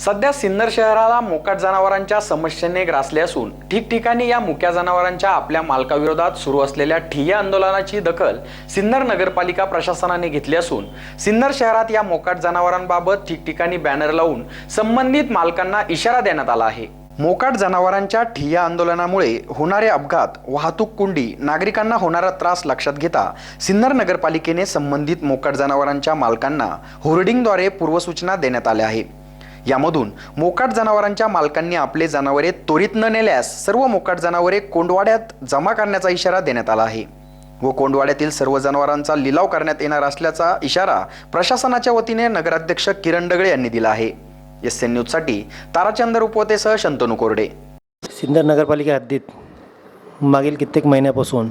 सध्या सिन्नर शहराला मोकाट जनावरांच्या समस्येने ग्रासले असून ठिकठिकाणी या मुक्या जनावरांच्या आपल्या मालकाविरोधात सुरू असलेल्या ठिय्या आंदोलनाची दखल सिन्नर नगरपालिका प्रशासनाने घेतली असून सिन्नर शहरात या मोकाट जनावरांबाबत ठिकठिकाणी बॅनर लावून संबंधित मालकांना इशारा देण्यात आला आहे. मोकाट जनावरांच्या ठिय्या आंदोलनामुळे होणारे अपघात वाहतूक कोंडी नागरिकांना होणारा त्रास लक्षात घेता सिन्नर नगरपालिकेने संबंधित मोकाट जनावरांच्या मालकांना होर्डिंगद्वारे पूर्वसूचना देण्यात आल्या आहे यामधून मोकाट जनावरांच्या मालकांनी आपले जनावरे त्वरित न नेल्यास सर्व मोकाट जनावरे कोंडवाड्यात जमा करण्याचा इशारा देण्यात आला आहे. व कोंडवाड्यातील सर्व जनावरांचा लिलाव करण्यात येणार असल्याचा इशारा प्रशासनाच्या वतीने नगराध्यक्ष किरण डगळे यांनी दिला आहे. एस एन न्यूजसाठी ताराचंद रुपवतेसह शंतनू कोरडे. सिन्नर नगरपालिका हद्दीत मागील कित्येक महिन्यापासून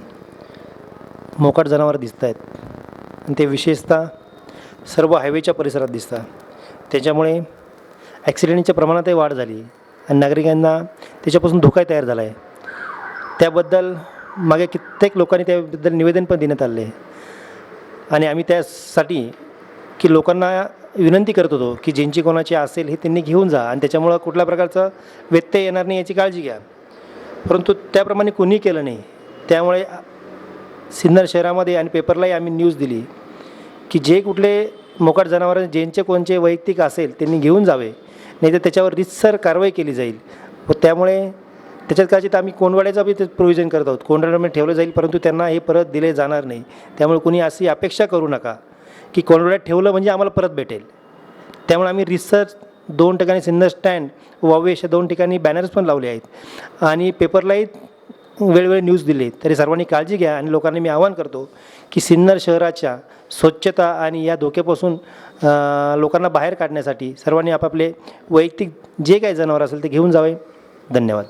मोकाट जनावरं दिसत आहेत ते विशेषतः सर्व हायवेच्या परिसरात दिसतात. त्याच्यामुळे ॲक्सिडेंटच्या प्रमाणातही वाढ झाली. आणि नागरिकांना त्याच्यापासून धोकाही तयार झाला आहे. त्याबद्दल मागे कित्येक लोकांनी त्याबद्दल निवेदन पण देण्यात आले आणि आम्ही त्यासाठी की लोकांना विनंती करत होतो की ज्यांची कोणाची असेल हे त्यांनी घेऊन जा आणि त्याच्यामुळं कुठल्या प्रकारचं व्यत्यय येणार नाही याची काळजी घ्या. परंतु त्याप्रमाणे कोणी केलं नाही. त्यामुळे सिन्नर शहरामध्ये आणि पेपरलाही आम्ही न्यूज दिली की जे कुठले मोकाट जनावरांचे ज्यांचे कोणचे वैयक्तिक असेल त्यांनी घेऊन जावे. नाही तर त्याच्यावर रितसर कारवाई केली जाईल. व त्यामुळे त्याच्यात कदाचित आम्ही कोंडवाड्याचा बी ते प्रोव्हिजन करत आहोत. कोंडवाड्यामध्ये म्हणजे ठेवलं जाईल परंतु त्यांना हे परत दिले जाणार नाही. त्यामुळे कुणी अशी अपेक्षा करू नका की कोंडवाड्यात ठेवलं म्हणजे आम्हाला परत भेटेल. त्यामुळे आम्ही रिसर्च दोन ठिकाणी सिन्नर स्टँड वावे अशा दोन ठिकाणी बॅनर्स पण लावले आहेत. आणि पेपरलाही वेळोवेळी न्यूज दिली. तरी सर्वांनी काळजी घ्या आणि लोकांनी मी आवाहन करतो की सिन्नर शहराच्या स्वच्छता आणि या धोक्यापासून लोकांना बाहेर काढण्यासाठी सर्वांनी आपापले वैयक्तिक जे काही जनावर असेल ते घेऊन जावे. धन्यवाद.